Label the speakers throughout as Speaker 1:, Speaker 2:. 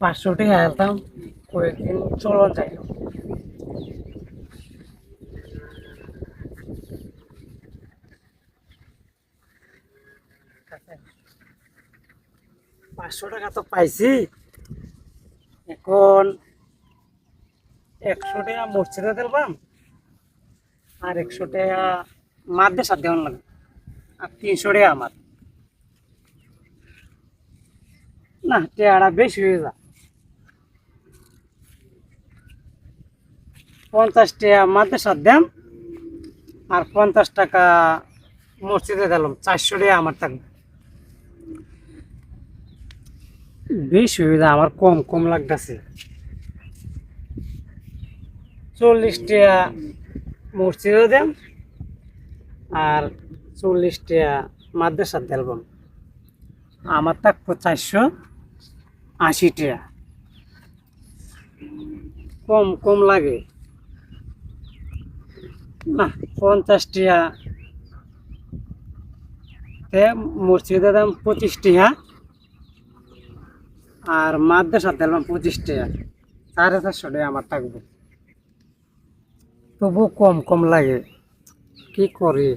Speaker 1: পাঁচশো টাকা আনতাম কয়েকদিন চলন যাই। পাঁচশো টাকা তো পাইছি। এখন একশো টাকা মসজিদে দিলাম আর একশো টাকা মাদ্দে সাথে দেওয়ান লাগবে আর তিনশো টাকা আমার। না টাকাটা বেশি হয়ে যা পঞ্চাশ টাকা মাদ্দে সাথ দেন, আর পঞ্চাশ টাকা মসজিদে দিলাম, চারশো টাকা আমার থাকবে। বেশি যা আমার কম কম লাগতেছে। চল্লিশ টাকা মসজিদে দেন, আর চল্লিশ টাকা মাদ্রাসার দেলবাম আমার থাকব চারশো। আশি টাকা কম কম লাগে। না পঞ্চাশ টাকা তে মসজিদে দাম পঁচিশ টাকা আর মাদ্রাসার দিলাম পঁচিশ টাকা সাড়ে চারশো টাকা আমার থাকবে। তবু কম কম লাগে। কি করি?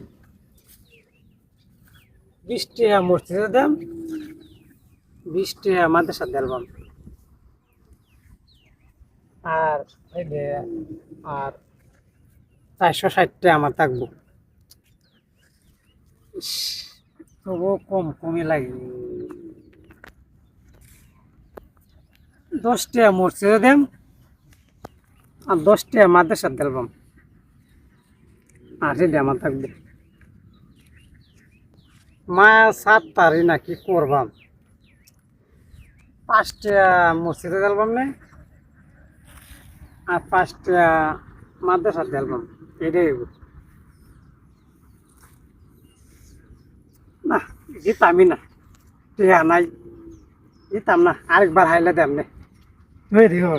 Speaker 1: বিশ টাকা মসজিদে দাম বিশ টাকা মাদ্রাসার দিলাম আর আর চারশো ষাটটা আমার থাকব। ইস, তবু কম কমই লাগে। দশটা মসজিদে দেম আর দশটা টাকা মাদ্রাসার দিলাম আশি টাকা আমার থাকবে। মা সাত তারি নাকি করবাম। পাঁচটা মসজিদে অ্যালবাম নেই আর পাঁচটা মাদ্রাসার অ্যালবাম, এটাই। না জিতামি না টিয়া নাই, জিতাম না, আরেকবার হাইলে দেম নে ধুয়ে দিও